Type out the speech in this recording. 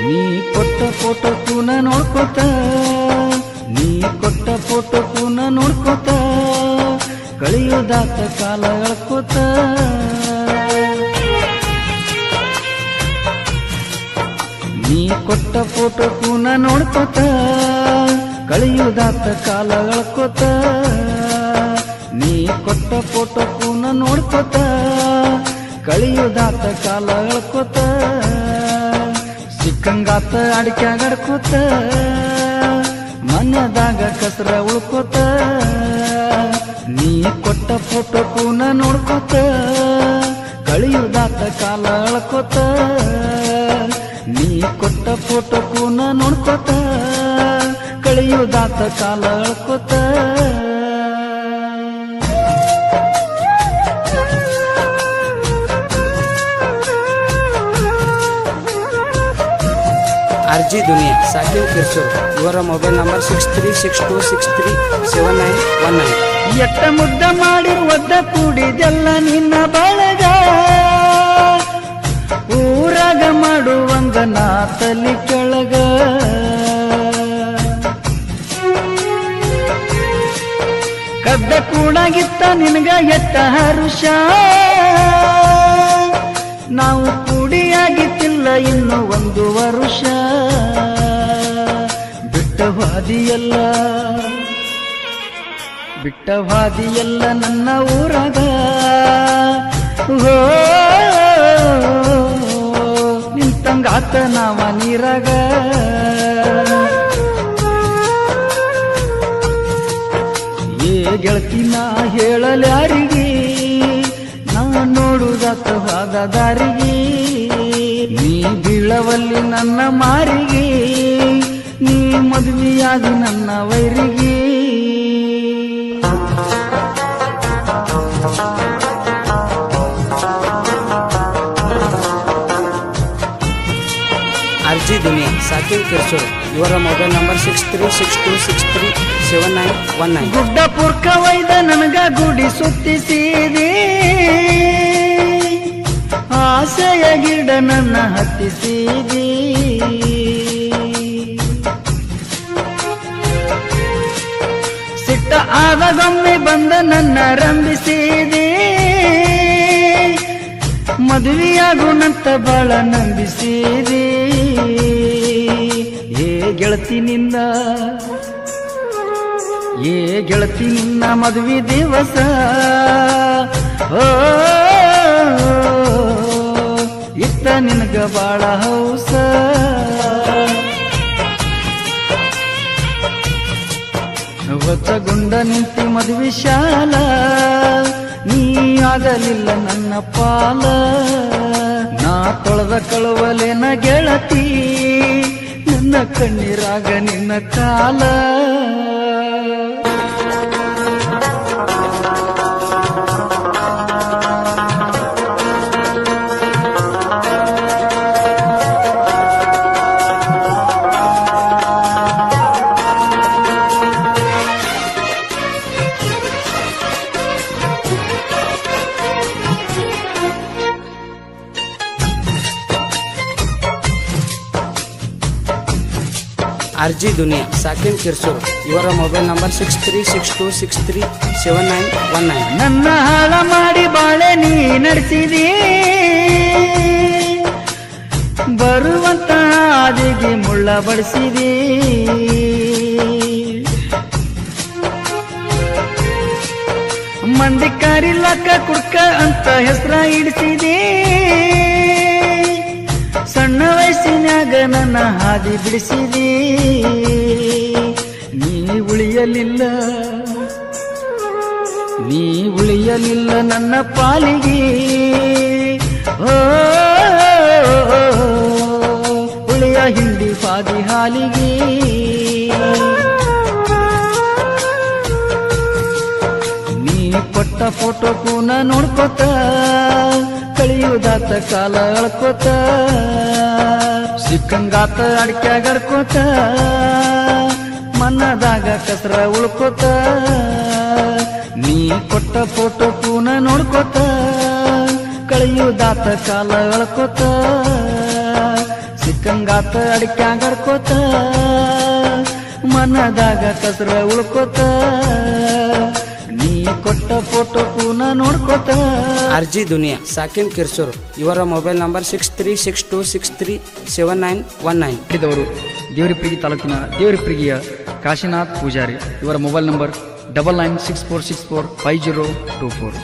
ನೀ ಕೊಟ್ಟ ಫೋಟೋ ಪುನ ನೋಡ್ಕೋತ, ನೀ ಕೊಟ್ಟ ಫೋಟೋ ಪುನ ನೋಡ್ಕೋತ ಕಳೆಯೋದಾತ ಕಾಲ ಎಳ್ಕೋತ. ನೀ ಕೊಟ್ಟ ಫೋಟೋ ಪುನ ನೋಡ್ಕೋತ ಕಳೆಯುವುದಾತ ಕಾಲ ಎಳ್ಕೋತ. ನೀ ಕೊಟ್ಟ ಫೋಟೋ ಪುನ ನೋಡ್ಕೋತ ಕಳೆಯುವುದಾತ ಕಾಲ ಎಳ್ಕೋತ. ಸಿಕ್ಕಂಗಾತ ಅಡಿಕೆ ಗಡ್ಕೋತ ಮನ್ಯದಾಗ ಕಸರ ಉಳ್ಕೋತ, ನೀ ಕೊಟ್ಟ ಫೋಟೋ ಕೂನ ನೋಡ್ಕೋತ, ಕಳಿಯುದಾತ ಕಾಲ ಅಳ್ಕೋತ, ನೀ ಕೊಟ್ಟ ಫೋಟೋ ಕೂನ ನೋಡ್ಕೋತ, ಕಳಿಯುದಾತ ಕಾಲ ಎಳ್ಕೋತ ಆರ್ ಜಿ ದುನಿಯಾ, ಸಾಕಿನ್ ಕಿರ್ಸೂರ್ ಇವರ mobile number six three six two six three seven nine one nine. ಎಟ್ಟ ಮುದ್ದ ಮಾಡಿರುವದ್ದ ಕೂಡಿದೆಲ್ಲ ನಿನ್ನ ಬಳಗ. ಊರಾಗ ಮಾಡುವಂಗ ನಾ ತಲಿ ಕೆಳಗ. ಕದ್ದ ಕೂಡಾಗಿತ್ತ ನಿನಗ ಎಟ್ಟ ಹರುಷ. ನಾವು ಕೂಡಿಯಾಗಿತ್ತಿಲ್ಲ ಇನ್ನು ಒಂದು ವರುಷ. ಬಿಟ್ಟವಾದಿಯಲ್ಲ ಬಿಟ್ಟವಾದಿಯಲ್ಲ ನನ್ನ ಊರಾಗ. ನಿಂತಂಗಾತ ನಾವ ನೀರಾಗ. ಏ ಗೆಳತಿ, ನಾ ಹೇಳಲ್ಯಾರಿಗೆ, ನಾ ನೋಡುದಾತ ಹೋದ ದಾರಿಗೆ. ನೀ ಬೀಳವಲ್ಲಿ ನನ್ನ ಮಾರಿಗೆ ನೀ ಮದುವೆಯಾಗಿ ನನ್ನ ವೈರಿಗೆ. ಅರ್ಜಿ ಧ್ವನಿ ಸಾಕಿಲ್ ಸಾಕಿನ್ ಇವರ mobile number six three six two six three seven nine one nine. ಗುಡ್ಡ ಪುರ್ಕ ವೈದ ನನಗ ಗುಡಿ ಸುತ್ತಿಸಿದೆ ಹತ್ತಿಸಿದೆ ಸಿಟ್ಟ ಆದಗೊಮ್ಮೆ ಬಂದ ನನ್ನ ರಂಭಿಸಿದೆ. ಮದುವೆಯಾಗುಣಂತ ಬಾಳ ನಂಬಿಸಿದೆ. ಏ ಗೆಳತಿ ನಿನ್ನ, ಏ ಗೆಳತಿ ನಿನ್ನ ಮದುವೆ ದಿವಸ. ಓ ನಿನಗ ಬಾಳ ಹೌಸ. ಗುಂಡ ನಿಂತಿ ಮದುವೆ ಶಾಲ. ನೀ ಆಗಲಿಲ್ಲ ನನ್ನ ಪಾಲ. ನಾ ತೊಳೆದ ಕಳುವಲೇನ ಗೆಳತಿ. ನನ್ನ ಕಣ್ಣೀರಾಗ ನಿನ್ನ ಕಾಲ. ಆರ್ ಜಿ ದುನಿಯಾ, ಸಾಕಿನ್ ಕಿರ್ಸೂರ್ ಇವರ mobile number six three six two six three seven nine one nine. ನನ್ನ ಹಾಳ ಮಾಡಿ ಬಾಳೆ ನೀ ನಡೆಸಿದಿ. ಬರುವಂತ ಆದಿಗೆ ಮುಳ್ಳ ಬಡಿಸಿದಿ. ಮಂದಿ ಕಾರಿಲ್ಲಕ್ಕ ಕುಡ್ಕ ಅಂತ ಹೆಸರ ಇಡಿಸಿದಿ. ನನ್ನ ಹಾದಿ ಬಿಡಿಸಿದಿ ನೀ ಉಳಿಯಲಿಲ್ಲ. ನೀ ಉಳಿಯಲಿಲ್ಲ ನನ್ನ ಪಾಲಿಗೆ. ಓ ಉಳಿಯ ಹಿಂಡಿ ಪಾದಿ ಹಾಲಿಗೆ. ನೀ ಕೊಟ್ಟ ಫೋಟೋ ಕೂನ ನೋಡ್ಕೋತ ಕಳಿಯುದಾತ ಕಾಲ ಅಳ್ಕೋತ. ಸಿಕ್ಕಂಗಾತ ಅಡಿಕೆ ಗಡ್ಕೋತ ಮನ್ನದಾಗ ಕಸ್ರ ಉಳ್ಕೋತ, ನೀ ಕೊಟ್ಟ ಫೋಟೋ ಪೂನ ನೋಡ್ಕೋತ, ಕಳೆಯುದಾತ ಕಾಲ ಚಿಕ್ಕಂಗಾತ ಸಿಕ್ಕಂಗಾತ ಅಡಿಕ್ಯಾಗ ಮನ್ನದಾಗ ಕಸರ ಉಳ್ಕೋತ. ಕೊಟ್ಟ ಫೋಟೋ ಪುನಃ ನೋಡ್ಕೋತ. ಅರ್ಜಿ ದುನಿಯಾ ಸಾಕಿನ್ ಕಿರ್ಸೂರ್ ಇವರ mobile number six three six two six three seven nine one nine ಹಿಡಿದವರು Devaripragi ತಾಲೂಕಿನ ದೇವರಿಪ್ರಿಗಿಯ ಕಾಶಿನಾಥ್ ಪೂಜಾರಿ. ಇವರ mobile number double nine six four six four five zero two four